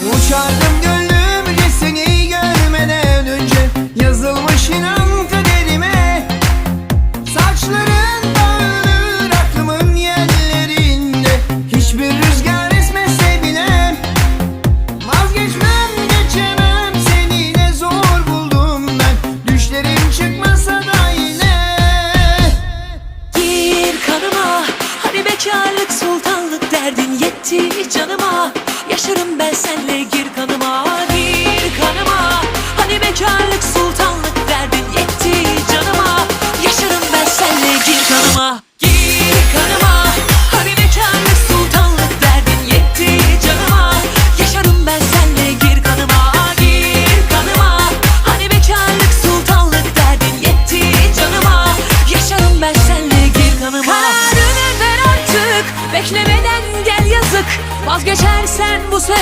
Uçardım gönlümce seni görmeden önce. Yazılmış inan kaderime. Saçların dağılır aklımın yerlerinde. Hiçbir rüzgar esmese bile. Vazgeçmem geçemem. Seni ne zor buldum ben. Düşlerim çıkmasa da canıma Yaşarım ben senle gir kanıma Beklemeden gel yazık. Vazgeçersen bu sevda